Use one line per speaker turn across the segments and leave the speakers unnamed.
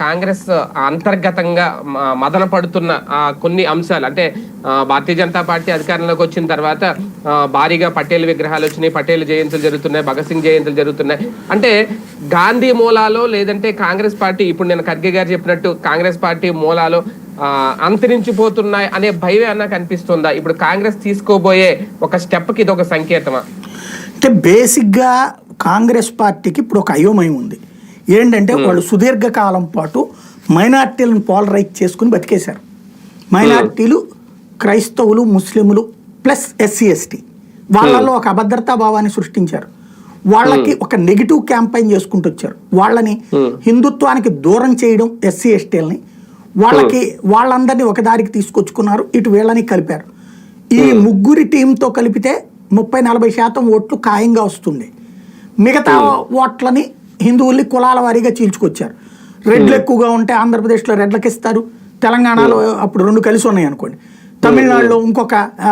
కాంగ్రెస్ అంతర్గతంగా మ- మదన పడుతున్న కొన్ని అంశాలు. అంటే భారతీయ జనతా పార్టీ అధికారంలోకి వచ్చిన తర్వాత భారీగా పటేల్ విగ్రహాలు వచ్చినాయి. పటేల్ జయంతులు జరుగుతున్నాయి. భగత్ సింగ్ జయంతులు జరుగుతున్నాయి. అంటే గాంధీ మూలాలో లేదంటే కాంగ్రెస్ పార్టీ ఇప్పుడు నేను ఖర్గే గారు చెప్పినట్టు కాంగ్రెస్ పార్టీ మూలాలో అంతరించిపోతున్నాయి అనే భయం అన్న కనిపిస్తుందా? ఇప్పుడు కాంగ్రెస్ తీసుకోబోయే ఒక స్టెప్కి ఇది ఒక సంకేతమా?
అంటే బేసిక్గా కాంగ్రెస్ పార్టీకి ఇప్పుడు ఒక అయోమయం ఉంది. ఏంటంటే వాళ్ళు సుదీర్ఘకాలం పాటు మైనార్టీలను పోలరైజ్ చేసుకుని బతికేశారు. మైనార్టీలు క్రైస్తవులు ముస్లింలు ప్లస్ ఎస్సీ ఎస్టీ వాళ్ళల్లో ఒక అభద్రతా భావాన్ని సృష్టించారు. వాళ్ళకి ఒక నెగిటివ్ క్యాంపెయిన్ చేసుకుంటూ వచ్చారు. వాళ్ళని హిందుత్వానికి దూరం చేయడం ఎస్సీ ఎస్టీలని వాళ్ళకి వాళ్ళందరినీ ఒక దారికి తీసుకొచ్చుకున్నారు. ఇటు వీళ్ళని కలిపారు. ఈ ముగ్గురి టీంతో కలిపితే ముప్పై నలభై శాతం ఓట్లు ఖాయంగా వస్తుంది. మిగతా ఓట్లని హిందువుల్ని కులాల వారీగా చీల్చుకొచ్చారు. రెడ్లు ఎక్కువగా ఉంటే ఆంధ్రప్రదేశ్లో రెడ్లకి ఇస్తారు తెలంగాణలో అప్పుడు రెండు కలిసి ఉన్నాయి అనుకోండి. తమిళనాడులో ఇంకొక ఆ,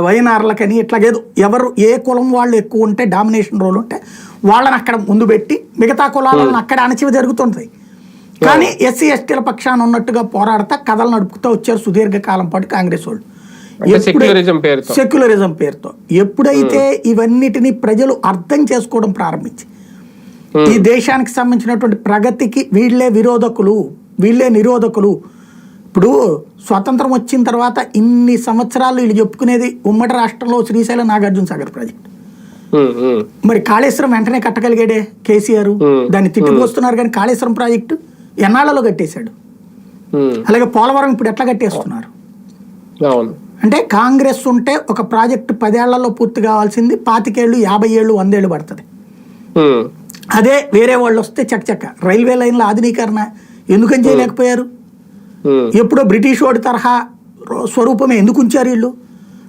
వైఎన్ఆర్లకని ఇట్లాగేదో ఎవరు ఏ కులం వాళ్ళు ఎక్కువ ఉంటే డామినేషన్ రోల్ ఉంటే వాళ్ళని అక్కడ ముందు పెట్టి మిగతా కులాలను అక్కడ అణచివ జరుగుతుంటాయి. కానీ ఎస్సీ ఎస్టీల పక్షాన ఉన్నట్టుగా పోరాడతా కథలు నడుపుతూ వచ్చారు సుదీర్ఘకాలం పాటు కాంగ్రెస్ వాళ్ళు.
సెక్యులరిజం పేరుతో.
ఎప్పుడైతే ఇవన్నిటిని ప్రజలు అర్థం చేసుకోవడం ప్రారంభించి ఈ దేశానికి సంబంధించినటువంటి ప్రగతికి వీళ్ళే విరోధకులు వీళ్ళే నిరోధకులు. ఇప్పుడు స్వతంత్రం వచ్చిన తర్వాత ఇన్ని సంవత్సరాలు వీళ్ళు చెప్పుకునేది ఉమ్మడి రాష్ట్రంలో శ్రీశైలం నాగార్జున సాగర్ ప్రాజెక్ట్. మరి కాళేశ్వరం వెంటనే కట్టగలిగాడే కేసీఆర్? దాన్ని తిట్టిపోస్తున్నారు కానీ కాళేశ్వరం ప్రాజెక్టు ఎన్నాళ్ళలో కట్టేశాడు? అలాగే పోలవరం ఇప్పుడు ఎట్లా కట్టేస్తున్నారు? అంటే కాంగ్రెస్ ఉంటే ఒక ప్రాజెక్టు పదేళ్ళలో పూర్తి కావాల్సింది పాతికేళ్ళు యాభై ఏళ్ళు వందేళ్ళు పడుతుంది. అదే వేరే వాళ్ళు వస్తే చకచక రైల్వే లైన్ల ఆధునీకరణ ఎందుకని చేయలేకపోయారు?
ఉమ్,
ఎప్పుడో బ్రిటిష్ వాడి తరహా స్వరూపమే ఎందుకు ఉంచారు వీళ్ళు?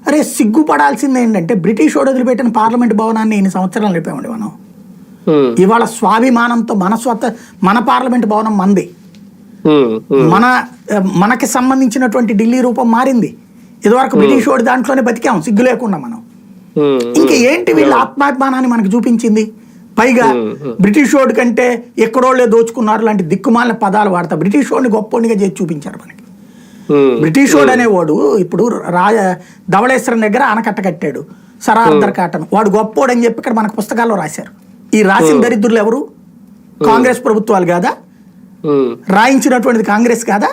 అరే సిగ్గుపడాల్సింది ఏంటంటే బ్రిటిష్ వాడు వదిలిపెట్టిన పార్లమెంట్ భవనాన్ని ఎన్ని సంవత్సరాలు నడిపామండి మనం.
ఉమ్,
ఇవాళ స్వాభిమానంతో మన స్వత మన పార్లమెంట్ భవనం మంది. మన మనకి సంబంధించినటువంటి ఢిల్లీ రూపం మారింది. ఇదివరకు బ్రిటిష్ వాడి దాంట్లోనే బతికాం సిగ్గు లేకుండా మనం. ఇంకా ఏంటి వీళ్ళ ఆత్మాభిమానాన్ని మనకు చూపించింది? పైగా బ్రిటిష్ వాడి కంటే ఎక్కడోళ్ళే దోచుకున్నారు లాంటి దిక్కుమాలిన పదాలు వాడతా. బ్రిటిష్ వాడిని గొప్పోడిగా చేసి చూపించారు మనకి. బ్రిటిష్ వాడు అనేవాడు ఇప్పుడు రాజ ధవళేశ్వరం దగ్గర ఆనకట్ట కట్టాడు సరార్దర్ కాటన్. వాడు గొప్పోడు అని చెప్పి ఇక్కడ మనకు పుస్తకాల్లో రాశారు. ఈ రాసిన దరిద్రులు ఎవరు? కాంగ్రెస్ ప్రభుత్వాలు కాదా? రాయించినటువంటిది కాంగ్రెస్ కాదా?